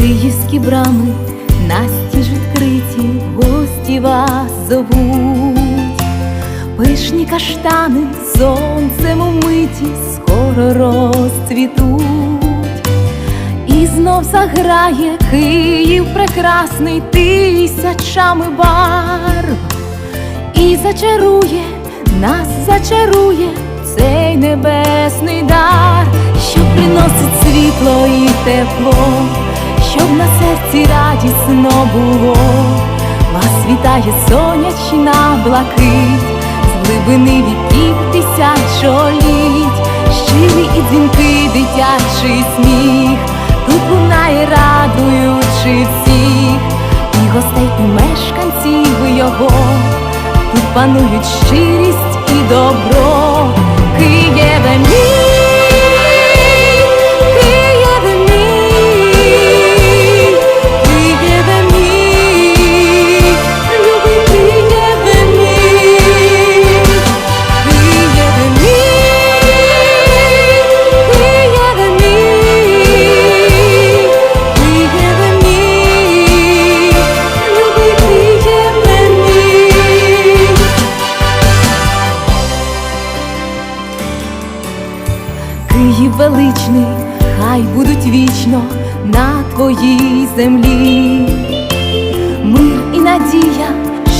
Київські брами настіж відкриті, гості вас зовуть, пишні каштани сонцем умиті, скоро розцвітуть, і знов заграє Київ прекрасний тисячами барв, і зачарує, нас зачарує цей небесний дар, що приносить світло і тепло, щоб на серці радісно було, вас вітає сонячна блакить, з глибини віків тисячоліть, щирий і дзвінкий дитячий сміх, тут лунає радуючи всіх, і гостей, і мешканців його, тут панують щирість і добро. Києве мій, Київ величний, хай будуть вічно на твоїй землі. Мир і надія,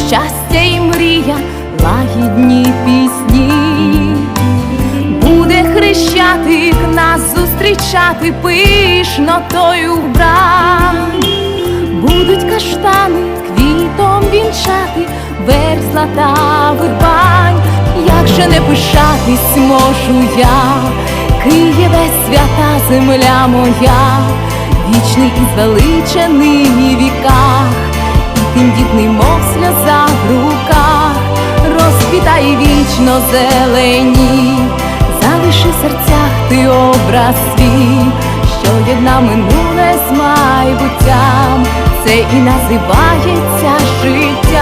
щастя і мрія, лагідні пісні. Буде хрещатик нас зустрічати пишнотою вбрань. Будуть каштани квітом вінчати, верх злата вирвань. Як не пишатись можу я, Києве свята земля моя, вічний і звеличений в віках, і тим дітний, мов сльоза в руках, розквітає вічно зелені, залиши в серцях ти образ свій, що єдна минуле з майбуттям, це і називається життя.